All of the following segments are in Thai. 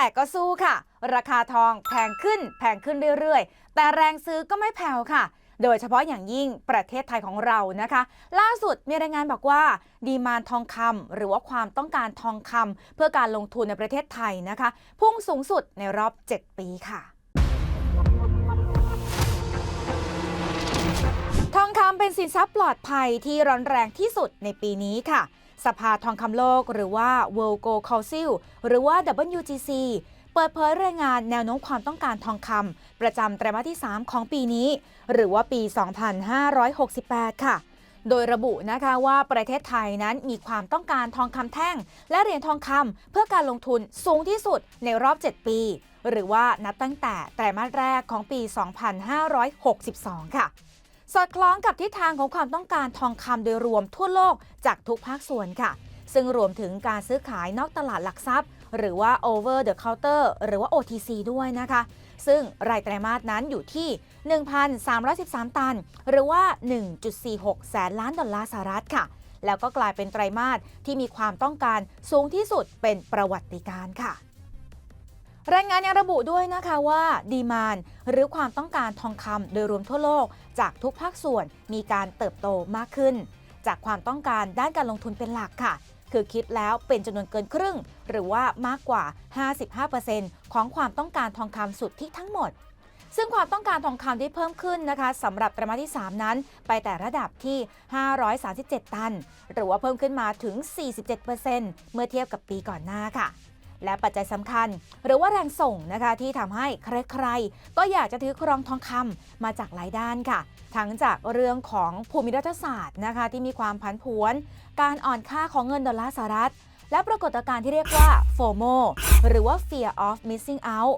แต่ก็สู้ค่ะ ราคาทองแพงขึ้นแพงขึ้นเรื่อยๆ แต่แรงซื้อก็ไม่แผ่วค่ะ โดยเฉพาะอย่างยิ่งประเทศไทยของเรานะคะ ล่าสุดมีรายงานบอกว่า ดีมานทองคำหรือว่าความต้องการทองคำเพื่อการลงทุนในประเทศไทยนะคะ พุ่งสูงสุดในรอบ 7 ปีค่ะทองคำเป็นสินทรัพย์ปลอดภัยที่ร้อนแรงที่สุดในปีนี้ค่ะ สภาทองคำโลกหรือว่า World Gold Council หรือว่า WGC เปิดเผยรายงานแนวโน้มความต้องการทองคำประจำไตรมาสที่ 3 ของปีนี้ หรือว่าปี 2568 ค่ะ โดยระบุนะคะว่าประเทศไทยนั้นมีความต้องการทองคำแท่ง และเหรียญทองคำเพื่อการลงทุนสูงที่สุดในรอบ 7 ปี หรือว่านับตั้งแต่ไตรมาสแรกของปี 2562 ค่ะ สอดคล้องกับทิศทางของความต้องการทองคำโดยรวมทั่วโลกจากทุกภาคส่วนค่ะ ซึ่งรวมถึงการซื้อขายนอกตลาดหลักทรัพย์ หรือว่า over the counter หรือว่า OTC ด้วยนะคะ ซึ่งรายไตรมาสนั้นอยู่ที่ 1,313 ตัน หรือว่า 1.46 แสนล้านดอลลาร์สหรัฐค่ะ แล้วก็กลายเป็นไตรมาสที่มีความต้องการสูงที่สุดเป็นประวัติการ์ค่ะ รายงานยังระบุด้วยนะคะว่าดีมานหรือความต้องการทองคำโดยรวมทั่วโลก จากทุกภาคส่วนมีการเติบโตมากขึ้น จากความต้องการด้านการลงทุนเป็นหลักค่ะ คือคิดแล้วเป็นจำนวนเกินครึ่ง หรือว่ามากกว่า 55%ของความต้องการทองคำสุดทธิทั้งหมด ซึ่งความต้องการทองคำที่เพิ่มขึ้นนะคะสำหรับไตรมาสที่ 3 นั้น ไปแต่ระดับที่ 537 ตัน หรือว่าเพิ่มขึ้นมาถึง 47%เมื่อเทียบกับปีก่อนหน้าค่ะ และปัจจัยสำคัญ หรือว่าแรงส่งนะคะที่ทำให้ใครๆ ก็อยากจะถือครองทองคำมาจากหลายด้านค่ะ ทั้งจากเรื่องของภูมิรัฐศาสตร์นะคะที่มีความผันผวน การอ่อนค่าของเงินดอลลาร์สหรัฐ และปรากฏการณ์ที่เรียกว่า FOMO หรือว่า Fear of Missing Out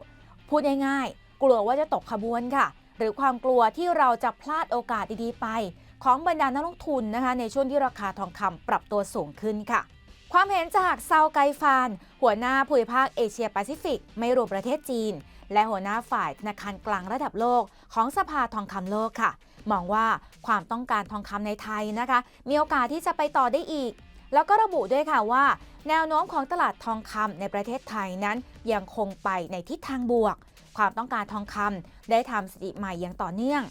พูดง่ายๆ กลัวว่าจะตกขบวนค่ะ หรือความกลัวที่เราจะพลาดโอกาสดีๆไป ของบรรดานักลงทุนนะคะในช่วงที่ราคาทองคำปรับตัวสูงขึ้นค่ะ ความเห็นจากเซาไกฟาน หัวหน้าภูมิภาคเอเชียแปซิฟิก ไม่รวมประเทศจีน และหัวหน้าฝ่ายธนาคารกลางระดับโลก ของสภาทองคำโลกค่ะ มองว่าความต้องการทองคำในไทยนะคะ มีโอกาสที่จะไปต่อได้อีก แล้วก็ระบุด้วยค่ะว่า แนวโน้มของตลาดทองคำในประเทศไทยนั้นยังคงไปในทิศทางบวก ความต้องการทองคำได้ทำสถิติใหม่อย่างต่อเนื่อง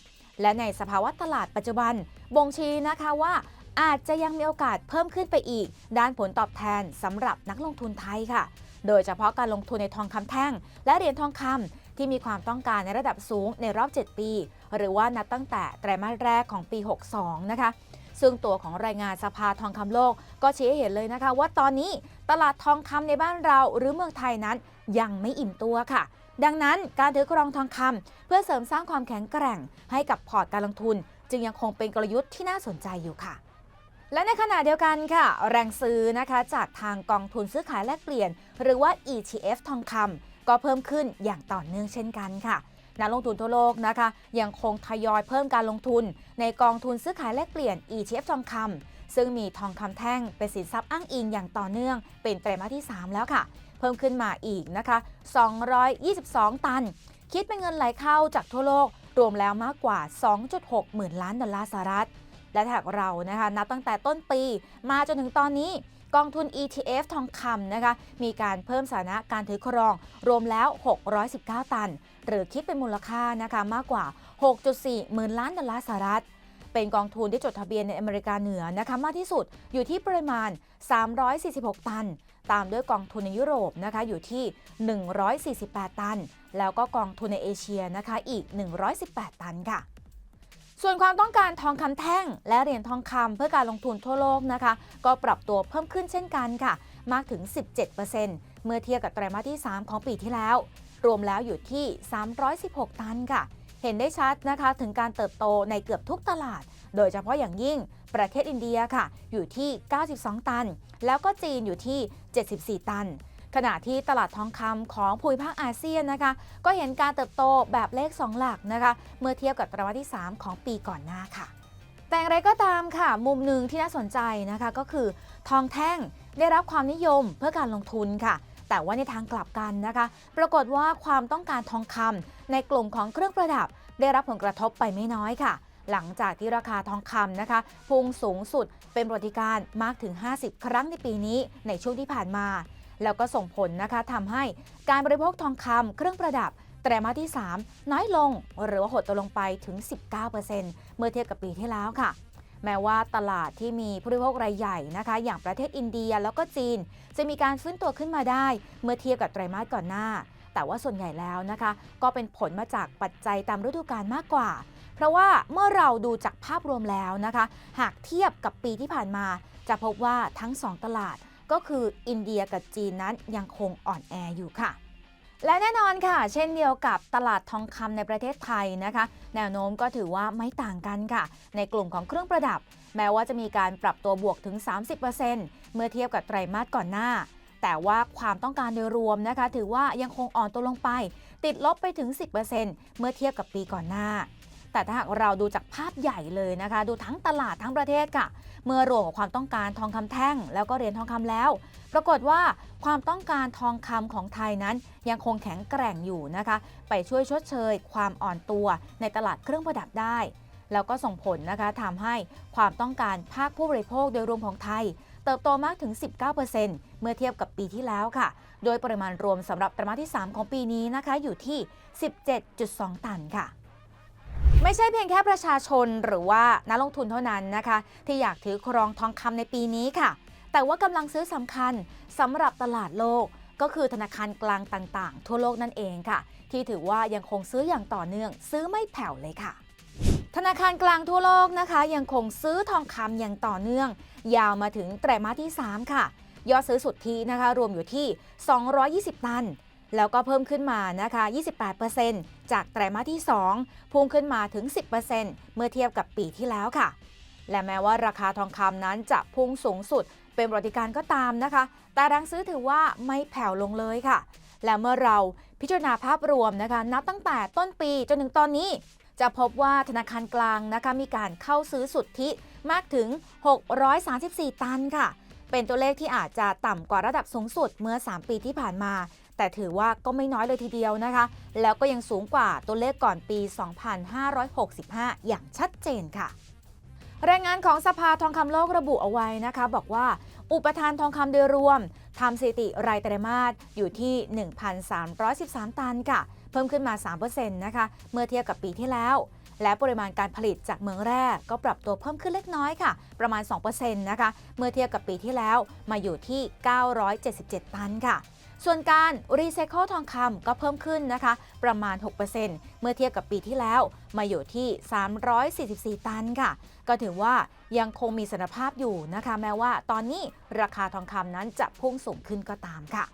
และในสภาวะตลาดปัจจุบันบ่งชี้นะคะว่า อาจจะยังมีโอกาสเพิ่มขึ้นไปอีก ด้านผลตอบแทนสำหรับนักลงทุนไทยค่ะ โดยเฉพาะการลงทุนในทองคำแท่ง และเหรียญทองคำที่มีความต้องการในระดับสูงในรอบ 7 ปี หรือว่านับตั้งแต่ไตรมาสแรกของปี 62 นะคะซึ่งตัวของรายงานสภาทองคำโลกก็ชี้ให้เห็นเลยนะคะ ว่าตอนนี้ตลาดทองคำในบ้านเราหรือเมืองไทยนั้นยังไม่อิ่มตัวค่ะ ดังนั้นการถือครองทองคำเพื่อเสริมสร้างความแข็งแกร่งให้กับพอร์ตการลงทุน จึงยังคงเป็นกลยุทธ์ที่น่าสนใจอยู่ค่ะ และในขณะเดียวกันค่ะ แรงซื้อนะคะจากทางกองทุนซื้อขายแลกเปลี่ยน หรือว่า ETF ทองคำก็เพิ่มขึ้นอย่างต่อเนื่องเช่นกันค่ะนักลงทุนทั่วโลกนะคะ ยังคงทยอยเพิ่มการลงทุน ในกองทุนซื้อขายแลกเปลี่ยน ETF ทองคำซึ่งมีทองคำแท่งเป็นสินทรัพย์อ้างอิงอย่างต่อเนื่อง เป็นไตรมาสที่ 3 แล้วค่ะ เพิ่มขึ้นมาอีกนะคะ 222 ตัน คิดเป็นเงินไหลเข้าจากทั่วโลก รวมแล้วมากกว่า 2.6 หมื่นล้านดอลลาร์สหรัฐ และหากเรานะคะนับตั้งแต่ต้นปีมาจนถึงตอนนี้กองทุน ETF ทองคำนะคะ มีการเพิ่มสถานะการถือครอง รวมแล้ว 619 ตัน หรือคิดเป็นมูลค่านะคะมากกว่า 6.4 หมื่นล้านดอลลาร์สหรัฐ เป็นกองทุนที่จดทะเบียนในอเมริกาเหนือนะคะมากที่สุดอยู่ที่ปริมาณ 346 ตัน ตามด้วยกองทุนในยุโรปนะคะอยู่ที่ 148 ตัน แล้วก็กองทุนในเอเชียนะคะอีก 118 ตันค่ะ ส่วนความต้องการทองคำแท่ง และเหรียญทองคำเพื่อการลงทุนทั่วโลกนะคะ ก็ปรับตัวเพิ่มขึ้นเช่นกันค่ะ มากถึง 17%เมื่อเทียบกับไตรมาสที่ 3 ของปีที่แล้ว รวมแล้วอยู่ที่ 316 ตันค่ะ เห็นได้ชัดนะคะถึงการเติบโตในเกือบทุกตลาด โดยเฉพาะอย่างยิ่งประเทศอินเดียค่ะ อยู่ที่ 92 ตัน แล้วก็จีนอยู่ที่ 74 ตัน ขณะที่ตลาดทองคำของภูมิภาคอาเซียนนะคะ ก็เห็นการเติบโตแบบเลข 2 หลักนะคะ เมื่อเทียบกับไตรมาสที่ 3 ของปีก่อนหน้าค่ะ แต่อย่างไรก็ตามค่ะ มุมหนึ่งที่น่าสนใจนะคะก็คือ ทองแท่งได้รับความนิยมเพื่อการลงทุนค่ะ แต่ว่าในทางกลับกันนะคะ ปรากฏว่าความต้องการทองคำในกลุ่มของเครื่องประดับ ได้รับผลกระทบไปไม่น้อยค่ะหลังจากที่ราคาทองคำนะคะ พุ่งสูงสุดเป็นประวัติการมากถึง 50 ครั้งในปีนี้ในช่วงที่ผ่านมา แล้วก็ส่งผลนะคะทำให้การบริโภคทองคำเครื่องประดับไตรมาสที่ 3 น้อยลงหรือว่าหดตัวลงไปถึง 19%เมื่อเทียบกับปีที่แล้วค่ะ แม้ว่าตลาดที่มีผู้บริโภครายใหญ่นะคะ อย่างประเทศอินเดียแล้วก็จีน จะมีการฟื้นตัวขึ้นมาได้ เมื่อเทียบกับไตรมาสก่อนหน้า แต่ว่าส่วนใหญ่แล้วนะคะ ก็เป็นผลมาจากปัจจัยตามฤดูกาลมากกว่า เพราะว่าเมื่อเราดูจากภาพรวมแล้วนะคะ หากเทียบกับปีที่ผ่านมา จะพบว่าทั้ง 2 ตลาด ก็คืออินเดียกับจีนนั้นยังคงอ่อนแออยู่ค่ะ และแน่นอนค่ะ เช่นเดียวกับตลาดทองคำในประเทศไทยนะคะ แนวโน้มก็ถือว่าไม่ต่างกันค่ะ ในกลุ่มของเครื่องประดับ แม้ว่าจะมีการปรับตัวบวกถึง 30%เมื่อเทียบกับไตรมาสก่อนหน้า แต่ว่าความต้องการโดยรวมนะคะ ถือว่ายังคงอ่อนตัวลงไป ติดลบไปถึง 10%เมื่อเทียบกับปีก่อนหน้า แต่ถ้าหากเราดูจากภาพใหญ่เลยนะคะ ดูทั้งตลาดทั้งประเทศค่ะ เมื่อรวมกับความต้องการทองคำแท่ง แล้วก็เหรียญทองคำแล้ว ปรากฏว่าความต้องการทองคำของไทยนั้น ยังคงแข็งแกร่งอยู่นะคะ ไปช่วยชดเชย ความอ่อนตัวในตลาดเครื่องประดับได้แล้วก็ส่งผลนะคะทำให้ความต้องการภาคผู้บริโภคโดยรวมของไทย เติบโตมากถึง 19%เมื่อเทียบกับปีที่แล้วค่ะ โดยปริมาณรวมสำหรับไตรมาสที่ 3 ของปีนี้นะคะอยู่ที่ 17.2 ตันค่ะ ไม่ใช่เพียงแค่ประชาชนหรือว่านักลงทุนเท่านั้นนะคะ ที่อยากถือครองทองคำในปีนี้ค่ะ แต่ว่ากำลังซื้อสำคัญสำหรับตลาดโลก ก็คือธนาคารกลางต่างๆ ทั่วโลกนั่นเองค่ะ ที่ถือว่ายังคงซื้ออย่างต่อเนื่อง ซื้อไม่แผ่วเลยค่ะ ธนาคารกลางทั่วโลกนะคะ ยังคงซื้อทองคำอย่างต่อเนื่อง ยาวมาถึงไตรมาสที่ 3 ค่ะ ยอดซื้อสุดทธินะคะรวมอยู่ที่ 220 ตัน แล้วก็เพิ่มขึ้นมานะคะ 28%จากไตรมาสที่ 2 พุ่งขึ้นมาถึง 10%เมื่อเทียบกับปีที่แล้วค่ะ และแม้ว่าราคาทองคำนั้นจะพุ่งสูงสุด เป็นประวัติการก็ตามนะคะ แต่แรงซื้อถือว่าไม่แผ่วลงเลยค่ะ และเมื่อเราพิจารณาภาพรวมนะคะ นับตั้งแต่ต้นปีจนถึงตอนนี้ จะพบว่าธนาคารกลางนะคะมีการเข้าซื้อสุทธิมากถึง 634 ตันค่ะเป็นตัวเลขที่อาจจะต่ำกว่าระดับสูงสุดเมื่อ 3 ปีที่ผ่านมา แต่ถือว่าก็ไม่น้อยเลยทีเดียวนะคะ แล้วก็ยังสูงกว่าตัวเลขก่อนปี 2565 อย่างชัดเจนค่ะ รายงานของสภาทองคำโลกระบุเอาไว้นะคะ บอกว่าอุปทานทองคำโดยรวมทำสถิติรายไตรมาสอยู่ที่ 1,313 ตันค่ะ เพิ่มขึ้นมา 3%นะคะ เมื่อเทียบกับปีที่แล้ว และปริมาณการผลิตจากเมืองแร่ก็ปรับตัวเพิ่มขึ้นเล็กน้อยค่ะ ประมาณ 2%นะคะ เมื่อเทียบกับปีที่แล้วมาอยู่ที่ 977 ตันค่ะ ส่วนการรีไซเคิลทองคำก็เพิ่มขึ้นนะคะ ประมาณ 6%เมื่อเทียบกับปีที่แล้ว มาอยู่ที่ 344 ตันค่ะ ก็ถือว่ายังคงมีสนภาพอยู่นะคะ แม้ว่าตอนนี้ราคาทองคำนั้นจะพุ่งสูงขึ้นก็ตามค่ะ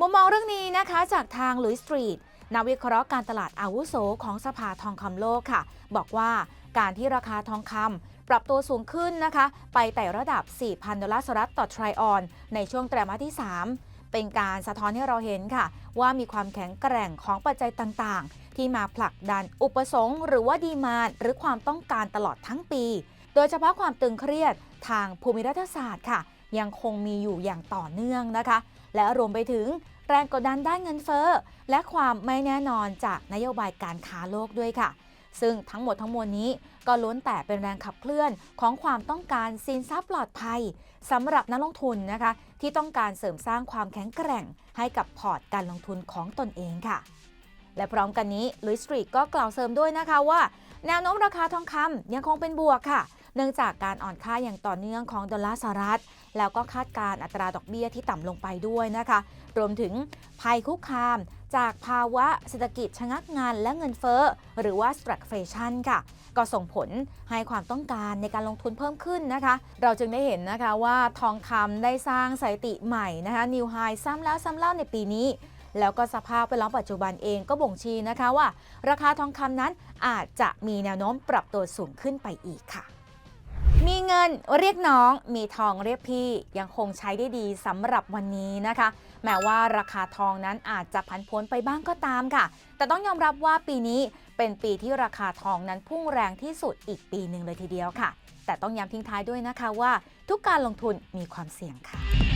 มุมมองเรื่องนี้นะคะจากทางลุยสตรีทนักวิเคราะห์การตลาดอาวุโสของสภาทองคำโลกค่ะ บอกว่าการที่ราคาทองคำปรับตัวสูงขึ้นนะคะ ไปแต่ระดับ 4,000 ดอลลาร์สหรัฐต่อทริออน ในช่วงไตรมาสที่ 3 เป็นการสะท้อนให้เราเห็นค่ะ ว่ามีความแข็งแกร่งของปัจจัยต่างๆ ที่มาผลักดันอุปสงค์หรือว่าดีมานหรือความต้องการตลอดทั้งปี โดยเฉพาะความตึงเครียดทางภูมิรัฐศาสตร์ค่ะ ยังคงมีอยู่อย่างต่อเนื่องนะคะ และรวมไปถึงแรงกดดันด้านเงินเฟ้อและความไม่แน่นอนจากนโยบายการค้าโลกด้วยค่ะ ซึ่งทั้งหมดทั้งมวลนี้ก็ล้วนแต่เป็นแรงขับเคลื่อนของความต้องการสินทรัพย์ปลอดภัยสำหรับนักลงทุนนะคะ ที่ต้องการเสริมสร้างความแข็งแกร่ง ให้กับพอร์ตการลงทุนของตนเองค่ะ และพร้อมกันนี้ลุยสตรีทก็กล่าวเสริมด้วยนะคะว่า แนวโน้มราคาทองคำยังคงเป็นบวกค่ะ เนื่องจากการอ่อนค่าอย่างต่อเนื่องของดอลลาร์สหรัฐ แล้วก็คาดการณ์อัตราดอกเบี้ยที่ต่ำลงไปด้วยนะคะ รวมถึงภัยคุกคาม จากภาวะเศรษฐกิจชะงักงานและเงินเฟ้อ หรือว่า stagflation ค่ะ ก็ส่งผลให้ความต้องการในการลงทุนเพิ่มขึ้นนะคะ เราจึงได้เห็นนะคะว่าทองคำได้สร้างสถิติใหม่นะคะ นิวไฮซ้ำแล้วซ้ำเล่าในปีนี้แล้วก็สภาพแวดล้อมปัจจุบันเองก็บ่งชี้นะคะว่า ราคาทองคำนั้นอาจจะมีแนวโน้มปรับตัวสูงขึ้นไปอีกค่ะ มีเงินเรียกน้อง มีทองเรียกพี่ยังคงใช้ได้ดีสำหรับวันนี้นะคะ แม้ว่าราคาทองนั้นอาจจะผันผวนไปบ้างก็ตามค่ะ แต่ต้องยอมรับว่าปีนี้เป็นปีที่ราคาทองนั้นพุ่งแรงที่สุดอีกปีหนึ่งเลยทีเดียวค่ะ แต่ต้องย้ำทิ้งท้ายด้วยนะคะว่า ทุกการลงทุนมีความเสี่ยงค่ะ